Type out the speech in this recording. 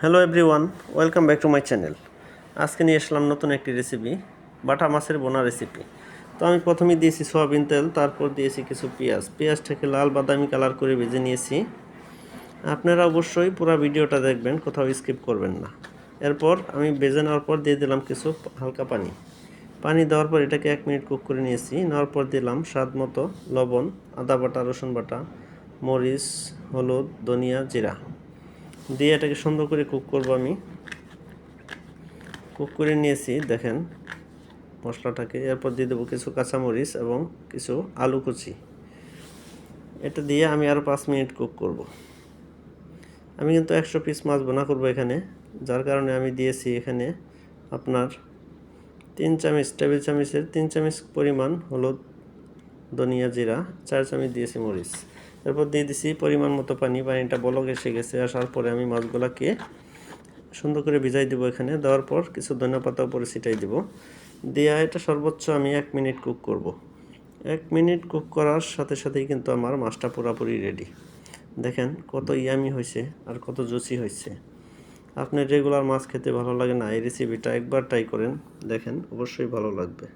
Hello everyone welcome back to my channel আজকে নিয়ে আসলাম নতুন একটি রেসিপি বাটা মাছের বোনা রেসিপি তো আমি প্রথমে দিয়েছি সয়াবিন তেল, তারপর দিয়েছি কিছু পেঁয়াজ। পেঁয়াজটাকে লাল বাদামি কালার করে ভেজে নিয়েছি। আপনারা অবশ্যই পুরো ভিডিওটা দেখবেন, কোথাও স্কিপ করবেন না। এরপর আমি ভেজে নেওয়ার পর দিয়ে দিলাম কিছু হালকা পানি। পানি দেওয়ার পর এটাকে এক মিনিট কুক করে নিয়েছি। নেওয়ার পর দিলাম স্বাদ মতো লবণ, আদা বাটা, রসুন বাটা, মরিচ, হলুদ, ধনিয়া, জিরা। দিয়ে এটাকে সুন্দর করে কুক করব আমি। কুক করে নিয়েছি, দেখেন মশলাটাকে। এরপর দিয়ে দেবো কিছু কাঁচামরিচ এবং কিছু আলু কুচি। এটা দিয়ে আমি আরও পাঁচ মিনিট কুক করব। আমি কিন্তু একশো পিস মাছ বোনা করব এখানে, যার কারণে আমি দিয়েছি এখানে আপনার তিন চামচ, টেবিল চামচের তিন চামচ পরিমাণ হলুদ, ধনিয়া জিরা, চার চামচ দিয়েছি মরিচ। এরপর দিয়ে দিছি পরিমাণ মতো পানি, পানিটা বলক এসে গেছে, আসার পরে আমি মাছগুলোকে সুন্দর করে ভিজাই দেবো এখানে, দেওয়ার পর কিছু ধনিয়া পাতা উপরে ছিটাই দেবো। দেওয়া এটা সর্বোচ্চ আমি এক মিনিট কুক করব। এক মিনিট কুক করার সাথে সাথেই কিন্তু আমার মাছটা পুরোপুরি রেডি দেখেন কত ইয়ামি হয়েছে আর কত জুসি হয়েছে। আপনার রেগুলার মাছ খেতে ভালো লাগে না, এই রেসিপিটা একবার ট্রাই করেন, দেখেন অবশ্যই ভালো লাগবে।